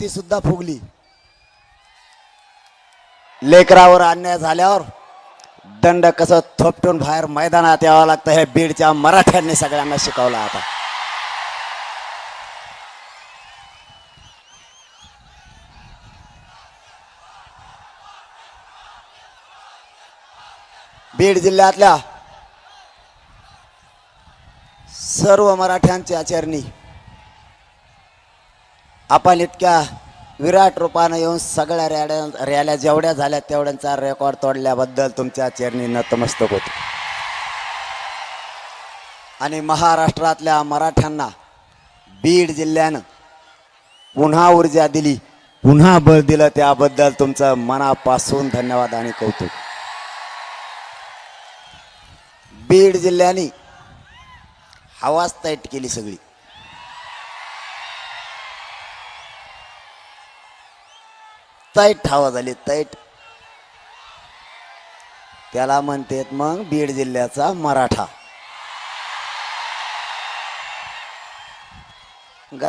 ती सुद्धा फुगली. लेकरावर अन्याय झाल्यावर दंड कसं थोपटून बाहेर मैदानात यावं लागतं हे बीडच्या मराठ्यांनी सगळ्यांना शिकवलं आता. बीड जिल्ह्यातल्या सर्व मराठ्यांची आचरणी आपण इतक्या विराट रूपानं येऊन सगळ्या रॅड्या रॅल्या जेवढ्या झाल्या तेवढ्यांचा रेकॉर्ड तोडल्याबद्दल तुमच्या चेरणी नतमस्तक होतो. आणि महाराष्ट्रातल्या मराठ्यांना बीड जिल्ह्यानं पुन्हा ऊर्जा दिली पुन्हा बळ दिलं त्याबद्दल तुमचं मनापासून धन्यवाद आणि कौतुक. बीड जिल्ह्याने हवाच तैट केली सगळी. तैट हवा झाली तैट. त्याला म्हणतात मग बीड जिल्ह्याचा मराठा.